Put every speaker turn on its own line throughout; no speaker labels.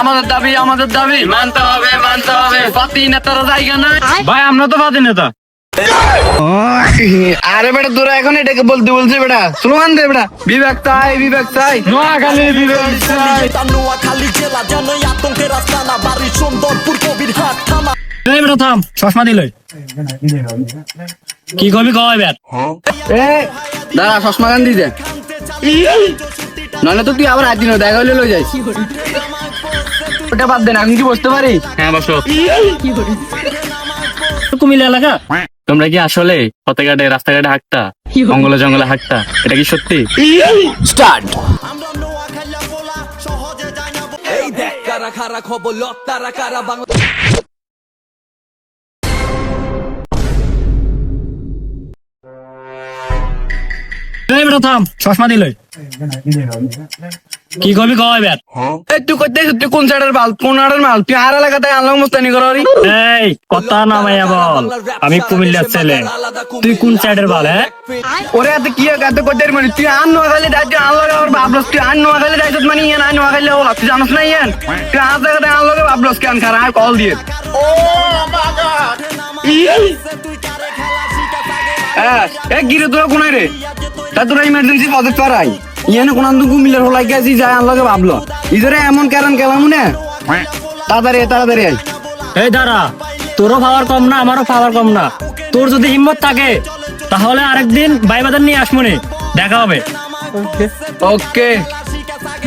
আমাদের দাবি আমাদের দাবি।
মানতে হবে মানতে হবে।
পাতি নেতারা জায়গা না ভাই আমরা তো পাতি নেতা। আরে বেটা তোরা এখন এটাকে বলতে বলছে বেটা। স্লোগান দে বেটা। বিবেক চাই বিবেক চাই। নোয়াখালী বিবেক চাই।
নোয়াখালী জেলা যেন আতঙ্কের আস্তানা বাড়ি সুন্দরপুর কবির হাট থানা।
এই বেটা থাম চশমা দিল। কি কবি কয়
এ দাঁড়া চশমা গান দিতে। নইলে তো তুই আবার আজ দিন দেখা হলে লই যাইস। ওটা বাদ দেন আমি কি বসতে পারি?
হ্যাঁ বসো। কুমিল্লা এলাকা?
তোমরা কি আসলে পথেঘাটে রাস্তাঘাটে হাঁকতা জঙ্গলে জঙ্গলে হাঁকতা এটা কি সত্যি?
আমরা নোয়াখালী বলা সহজে যায় না এই দেখ কারা খারা খবর লত্তারা কারা বাংলা
এই বেটা থাম চশমা দিল কি করবি কয় এবার?
এই তুই করতে তুই কোন সাইডের মাল? কোন আড়ের মাল? তুই আর এলাকাতে আনলাম মুস্তানি করি
এই কথা নামাইয়া বল আমি কুমিল্লার ছেলে। তুই কোন সাইডের বল হ্যাঁ?
ওরে এত কি এত করতে মানে? তুই আন নোয়াখালী দায়িত্ব আনলো আবার ভাবলস তুই আন নোয়াখালী দায়িত্ব মানে ইয়ান আন নোয়াখালী হলো তুই জানোস না ইয়ান? তুই আজ জায়গাতে আনলো ভাবলস কেন খারা কল দিয়ে। হ্যাঁ এ গিরে তোরা কোনায় রে? তা তোরা ইমার্জেন্সি পদে পারাই ইয়ানে কোন আন্দু কুমিল্লার হলাই গেছি আনলোকে ভাবলো। ইজরে এমন কেরান কেলাম না? তাড়াতাড়ি তাড়াতাড়ি আয়।
এই দাঁড়া তোরও পাওয়ার কম না আমারও পাওয়ার কম না। তোর যদি হিম্মত থাকে তাহলে আরেকদিন বাইবাজার নিয়ে আসমনে দেখা হবে।
ওকে।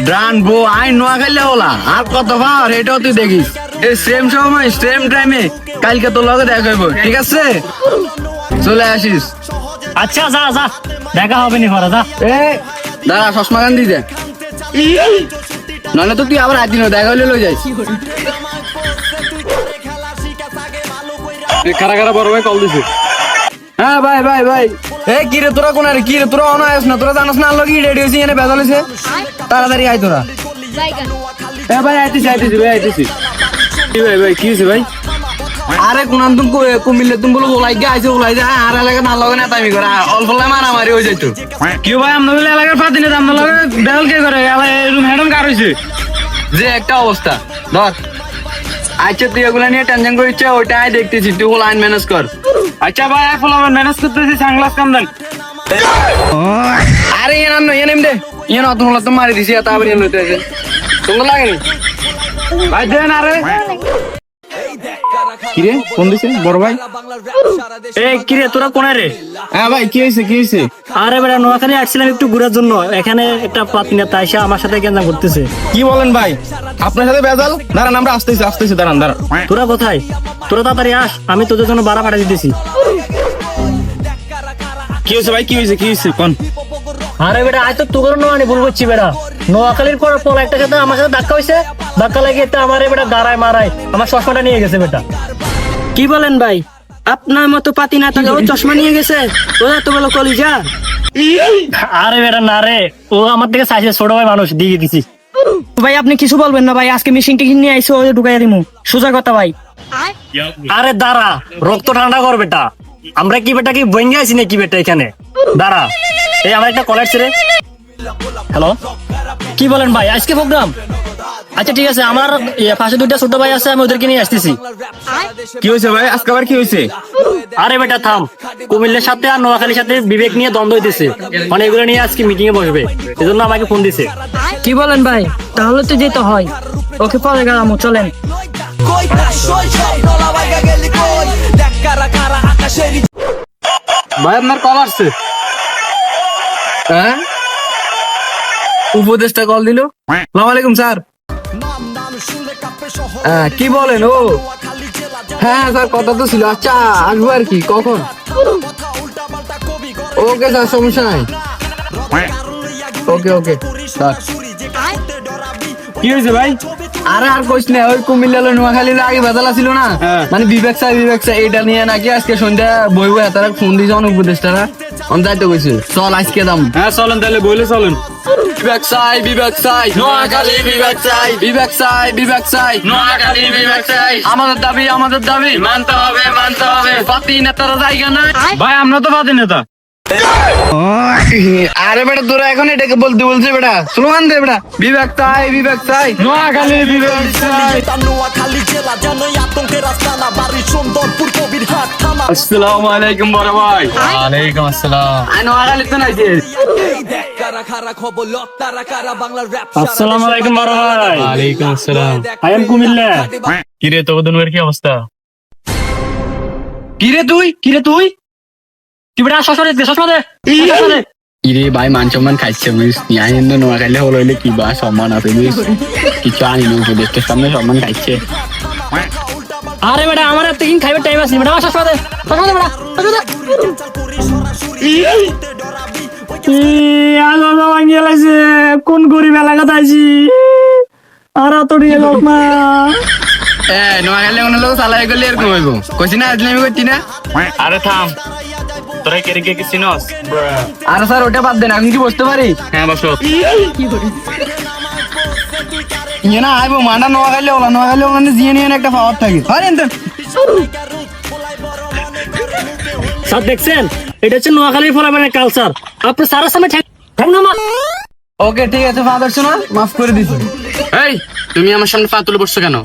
ডান বো আই নোয়াখালী হলা আর কত পাওয়ার এটাও তুই দেখিস। এই সেম সময় সেম টাইমে কালকে তোর লগে দেখা হইব ঠিক আছে? চলে আসিস।
আচ্ছা যা যা। দেখা হবে নি পরে যা।
এ দাঁড়া চশমা গান দিতে। নইলে তো তুই আবার আজ দিন দেখা হলে লই যাইস খারা খারা বড় ভাই কল দিছে? হ্যাঁ ভাই ভাই ভাই। এ কি রে তোরা কোন রে কি রে তোরা অন আইস না তোরা জানাস না আলো কি রেডি হইছিস এনে বেজাল হইছে? তাড়াতাড়ি আয় তোরা। এ ভাই আইতিস আইতিস ভাই আইতিস কি ভাই ভাই কি হইছে ভাই? আরে কোন তুমি কুমিল্লে তুমি বলো ওলাই গে আইছে ওলাই যা আর এলাকা না লগে না তাইমি করে। অল্প লাই মারামারি হয়ে যাইতো।
কি ভাই আপনাদের এলাকার পাতি নেতা আপনার লগে বেল কে করে? ম্যাডাম কার হয়েছে
যে একটা অবস্থা। ধর আচ্ছা তুই এগুলা নিয়ে টেনশন করিস ওইটাই দেখতেছি তুই লাইন ম্যানেজ কর।
আচ্ছা ভাই এখন আমার ম্যানেজ করতেছি সানগ্লাস কাম দেন।
আরে এন আনো এন এম দে। এন অত হলো তো মারি দিছি তারপর এন লইতে আছে। তোমার লাগেনি ভাই দেন আরে। কিরে? ফোন দিছে বড় ভাই?
এই কিরে তোরা কোনে রে?
হ্যাঁ ভাই কি হয়েছে কি হয়েছে?
আরে নোয়াখালী আসছিলাম একটু ঘুরার জন্য। এখানে একটা পাতি নেতা এসে আমার সাথে গেঞ্জাম করতেছে।
কি বলেন ভাই? আপনার সাথে বেজাল দাঁড়ান আমরা আসতেছি আসতেছি দাঁড়ান দাঁড়ান।
তোরা কোথায়? তোরা তাড়াতাড়ি আস আমি তোদের জন্য বাড়া পাঠিয়ে দিতেছি।
কি হয়েছে ভাই? কি হয়েছে কি হয়েছে? কোন?
আরে বেটা আজ তো তোর নোয়ানি ভুল করছি বেটা। নোয়াখালীর পর পর একটা সাথে আমার সাথে ধাক্কা হয়েছে ধাক্কা লাগিয়ে তো আমার বেটা দাঁড়ায় মারায়। আমার চশমাটা নিয়ে গেছে বেটা।
কি বলেন ভাই? আপনার মতো পাতি না থাকা ও চশমা নিয়ে গেছে? ওরা তো বলো কলিজা।
আরে বেটা না রে। ও আমার থেকে চাইছে ছোট ভাই মানুষ দিয়ে দিছি।
ভাই আপনি কিছু বলবেন না ভাই? আজকে মেশিন নিয়ে আইসো ওই ঢুকাইয়া দিমু। সোজা কথা ভাই।
আরে দাঁড়া রক্ত ঠান্ডা কর বেটা। আমরা কি বেটা কি বইঙ্গে আছি নাকি বেটা এখানে? দাঁড়া। এই আমার একটা কলার ছেড়ে হ্যালো কি বলেন ভাই? আজকে প্রোগ্রাম আচ্ছা ঠিক আছে। আমার ইয়ে, পাশে দুইটা ছোট ভাই আছে আমি ওদেরকে নিয়ে আসতেছি।
কি হয়েছে ভাই? আজকে আবার কি হয়েছে?
আরে বেটা থাম। কুমিল্লার সাথে আর নোয়াখালীর সাথে বিবেক নিয়ে দ্বন্দ্ব হইতেছে। মানে এগুলো নিয়ে আজকে মিটিং এ বসবে। এজন্য আমাকে ফোন দিছে।
কি বলেন ভাই? তাহলে তো যেতে হয়। ওকে পরে গেলাম চলেন।
ভাই আপনার কল আসছে। হ্যাঁ? উপদেশটা কল দিল। আলাইকুম স্যার। হ্যাঁ কি বলেন ও? হ্যাঁ স্যার কথা তো ছিল। আচ্ছা আসব আর কি কখন? ওকে স্যার সমস্যা নাই। Okay okay sir. কি হয়েছে ভাই? আরে আর কইস না ওই কুমিল্লা লো নোয়াখালী আগে বেদালা ছিল না? মানে বিবেক স্যার বিবেক স্যার এটা নিয়ে নাকি আজকে সন্ধ্যা বই বই তারা ফোন দিয়েছে অনেক উপদেশটারা অন যাইতে কইছে চল আজকে দাম
হ্যাঁ চলেন তাহলে বইলে চলেন।
বিবেক সাই বিবেক সাই নোয়াখালী বিবেক সাই বিবেক সাই বিবেক সাই
নোয়াখালী বিভাগ চাই।
আমাদের দাবি আমাদের দাবি।
মানতে হবে মানতে হবে।
পাতি নেতারা জায়গা না
ভাই আমরা তো পাতি নেতা।
আরে বেটা তোরা এখন এটাকে বলতে বলছে বেটা। স্লোগান দে বেটা। বিবেক তাই বিবেক চাই। নোয়াখালী বিবেক চাই।
নোয়াখালী জেলা জানোই আতঙ্কের আস্তানা বাড়ি সুন্দরপুর কবির হাট থানা।
আসসালামু আলাইকুম বড় ভাই। ওয়ালাইকুম আসসালাম।
আই নোয়াখালী তো নাই
কারা
আসসালামু আলাইকুম বড় ভাই
ওয়ালাইকুম আসসালাম
কুমিল্লা।
কি অবস্থা
কিরে তুই কিরে তুই
তুই বেটা সসরে দে সসমা দে
ইরে ভাই মান সম্মান খাইছে বুঝ নিয়ে নোয়াখালী হলো হইলে কি বা সম্মান আছে বুঝ কিছু আনি না সামনে সম্মান খাইছে
আরে বেটা আমার এত কিন খাইবার টাইম আছে বেটা সসমা দে দে বেটা সসমা দে আলো কোন গরিব এলাকাতে আইছি। আর তো নিয়ে লোক না।
নোয়াখালী লোক চালাই গেলে এরকম হইব। কইছি না আজকে আমি করছি না?
আরে থাম তোরা কে কে কি চিনস?
আরে স্যার ওটা বাদ দেন আমি কি বসতে পারি?
হ্যাঁ বসো।
ইয়ে না আইবো মানা নোয়াখালী ওলা নোয়াখালী ওখানে জিয়ে নিয়ে একটা পাওয়ার থাকে। আরে এনতে
স্যার দেখছেন? এটা হচ্ছে নোয়াখালীর ফলাফলের কালচার আপনি স্যারের সামনে ঠ্যাং নামা
ওকে ঠিক আছে ফাদার শোনা মাফ করে দিছি।
এই তুমি আমার সামনে পা তুলে বসছো কেন?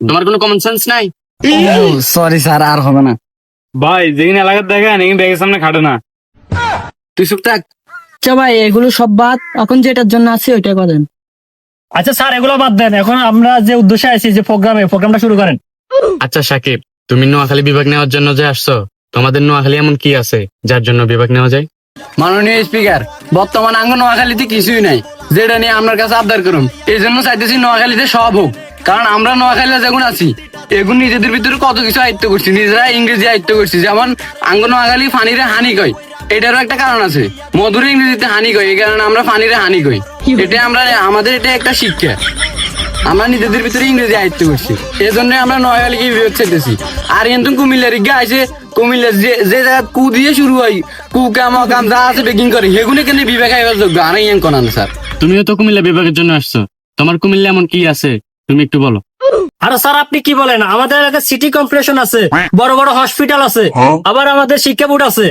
তোমার কোনো কমন সেন্স নাই?
সরি স্যার আর হবে না।
ভাই যেদিন এলাকার দেখেন এখানে ব্যাগের সামনে খাটে না।
তুই চুপ থাক।
আচ্ছা ভাই এগুলো সব বাদ। এখন যেটার জন্য আছে ওইটা করেন।
আচ্ছা স্যার এগুলো বাদ দেন। এখন আমরা যে উদ্দেশ্যে আছি যে প্রোগ্রামে প্রোগ্রামটা শুরু করেন।
আচ্ছা সাকিব তুমি নোয়াখালী বিভাগ নেওয়ার জন্য যে আসছো তোমাদের নোয়াখালী এমন কি আছে যার জন্য বিভাগ নেওয়া যায়?
মাননীয় স্পিকার, বর্তমান আঙ্গ নোয়াখালীতে কিছুই নাই। যেটা নিয়ে আপনার কাছে আবদার করুন। এই জন্য চাইতেছি নোয়াখালীতে সব হোক। কারণ আমরা নোয়াখালীতে যখন আছি, এগুন নিজেদের ভিতরে কত কিছু আয়ত্ত করছি, নিজেরা ইংরেজি আয়ত্ত করছি। যেমন আঙ্গ নোয়াখালী ফানিরে হানি কয়, এটারও একটা কারণ আছে। মধুর ইংরেজিতে হানি কয়, এই কারণে আমরা ফানিরে হানি কই। এটা আমরা, আমাদের এটা একটা শিক্ষা। আমরা নিজেদের ভিতরে ইংরেজি আয়ত্ত করছি। এই জন্য আমরা নোয়াখালীকে বিবেক চাইতেছি। আর কিন্তু কুমিল্লার গা আছে কুমিল্লা যে যে জায়গা কু দিয়ে শুরু হয় কু কাম কাম যা আছে বেকিং করে সেগুলো কেন বিবেক আইবার যোগ্য। আর ইয়াং কোনান স্যার।
তুমিও তো কুমিল্লা বিভাগের জন্য আসছো। তোমার কুমিল্লা এমন কি আছে? তুমি একটু বলো।
আরে স্যার আপনি কি বলেন? আমাদের এলাকায় সিটি কর্পোরেশন আছে বড় বড় হসপিটাল আছে আবার আমাদের শিক্ষা বোর্ড আছে।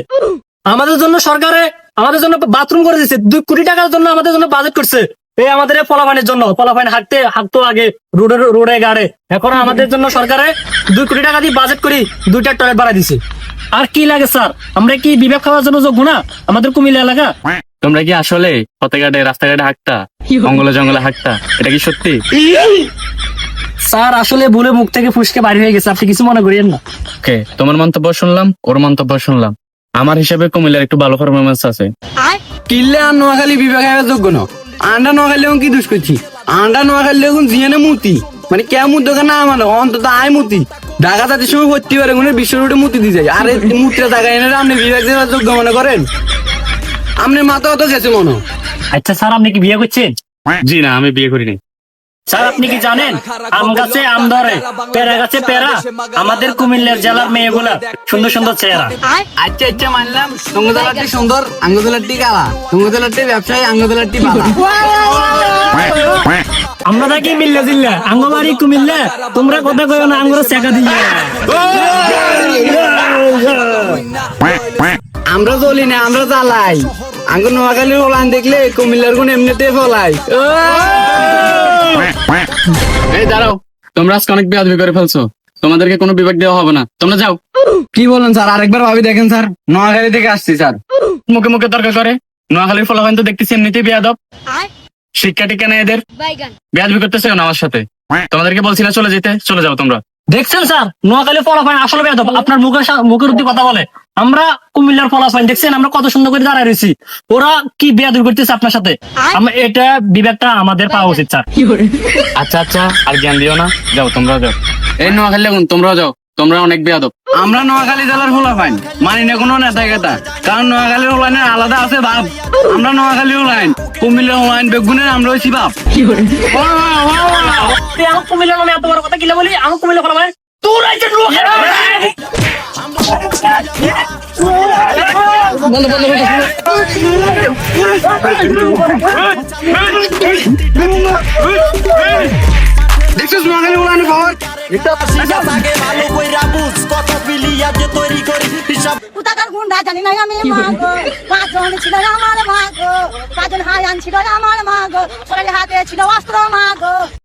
আমাদের জন্য সরকারে আমাদের জন্য বাথরুম করে দিচ্ছে দুই কোটি টাকার জন্য আমাদের জন্য বাজেট করছে। এই আমাদের ফলাফানের জন্য ফলাফান হাঁটতে হাঁটতো আগে রোডে রোডে গাড়ে। এখন আমাদের জন্য সরকারে দুই কোটি টাকা দিয়ে বাজেট করি দুইটা টয়লেট বাড়াই দিছে। আর কি লাগে স্যার আমরা কি বিবেক খাওয়ার জন্য যোগ্য না? আমাদের কুমিল্লা এলাকা?
তোমরা কি আসলে পথেঘাটে রাস্তাঘাটে হাঁকতা জঙ্গলে জঙ্গলে হাঁকতা এটা কি সত্যি?
স্যার আসলে ভুলে মুখ থেকে ফুসকে বাড়ি হয়ে গেছে আপনি কিছু মনে করিয়েন না।
ওকে তোমার মন্তব্য শুনলাম ওর মন্তব্য শুনলাম। আমার হিসাবে কুমিল্লার একটু ভালো পারফরমেন্স আছে।
কিল্লে আর নোয়াখালী বিবেক যোগ্য না। আন্ডা নোয়াখালী এখন কি দোষ করছি? আন্ডা নোয়াখালী এখন জিয়ানে মুতি। মানে কে মুত দোকান না আমার অন্তত আয় মুতি। ঢাকা তাদের সময় ভর্তি পারে কোনো বিশ্ব রোডে মুতি দিয়ে যায়। আরে মুতিটা জায়গা এনে আপনি বিয়ে দেওয়ার যোগ্য মনে করেন? আপনি মাথা অত গেছে মনে
আচ্ছা স্যার আপনি কি বিয়ে করছেন?
জি না আমি বিয়ে করিনি।
স্যার আপনি কি জানেন? আম গাছে আম ধরে পেরা গাছে পেরা আমাদের কুমিল্লার জেলার মেয়েগুলা সুন্দর সুন্দর চেহারা।
আচ্ছা আচ্ছা মানলাম। তুঙ্গদলাটি সুন্দর আঙ্গদলাটি কালা। তুঙ্গদলাটি ব্যবসায়ী আঙ্গদলাটি বালা।
আমরা থাকি মিল্লা জিল্লা আঙ্গবাড়ি কুমিল্লা। তোমরা কথা কয় না আঙ্গুর চেকা দিয়ে।
আমরা চলি না আমরা চালাই আঙ্গুর নোয়াখালীর ফলান দেখলে কুমিল্লার গুণ এমনিতে ফলাই
এই দাঁড়াও। তোমরা আজকে অনেক বেয়াদবি করে ফেলছো। তোমাদেরকে কোনো বিবেক দেওয়া হবে না। তোমরা যাও।
কি বলেন স্যার? আরেকবার ভাবি দেখেন স্যার। নোয়াখালী থেকে আসছি স্যার।
মুখে মুখে তর্ক করে। নোয়াখালীর ফলাফল তো দেখতেছি এমনিতেই বেয়াদব। শিক্ষা টিকা নেই এদের। বেয়াদবি করতেছে না আমার সাথে। তোমাদেরকে বলছি না চলে যেতে। চলে যাও তোমরা।
দেখছেন স্যার? নোয়াখালী ফলাফাইন আসলে বেদব আপনার মুখের সা- মুখের উদ্দি কথা বলে। আমরা কুমিল্লার ফলাফাইন দেখছেন? আমরা কত সুন্দর করে দাঁড়ায় রয়েছি। ওরা কি বেয়াদুর করতেছে আপনার সাথে? আমরা এটা বিবেকটা আমাদের পাওয়া উচিত স্যার।
আচ্ছা আচ্ছা আর জ্ঞান দিও না। যাও তোমরা যাও। এই নোয়াখালী এখন তোমরাও যাও। তোমরা অনেক বেয়াদব।
আমরা নোয়াখালী জেলার ফোলা পাইন মানি না কোনো নেতা কেতা কারণ নোয়াখালীর লাইনের আলাদা আছে বাপ। আমরা নোয়াখালীর লাইন কুমিল্লার লাইন বেগুনের আমরা হচ্ছি বাপ।
আমার কুমিল্লার নামে এত বড় কথা কিলে বলি আমার কুমিল্লা ফলাফাইন তোর এই যে নোয়াখালী
দেখছিস নোয়াখালী লাইনের খবর?
আগে ভালো কইরা বুঝ কত বিলিয়া যে তৈরি করি
হিসাব
কোথাকার গুন্ডা জানি না আমি মাগো। পাঁচজন ছিল আমার মাগো। পাঁচজন হায়ান ছিল আমার মাগো। সরের হাতে ছিল অস্ত্র মাগো।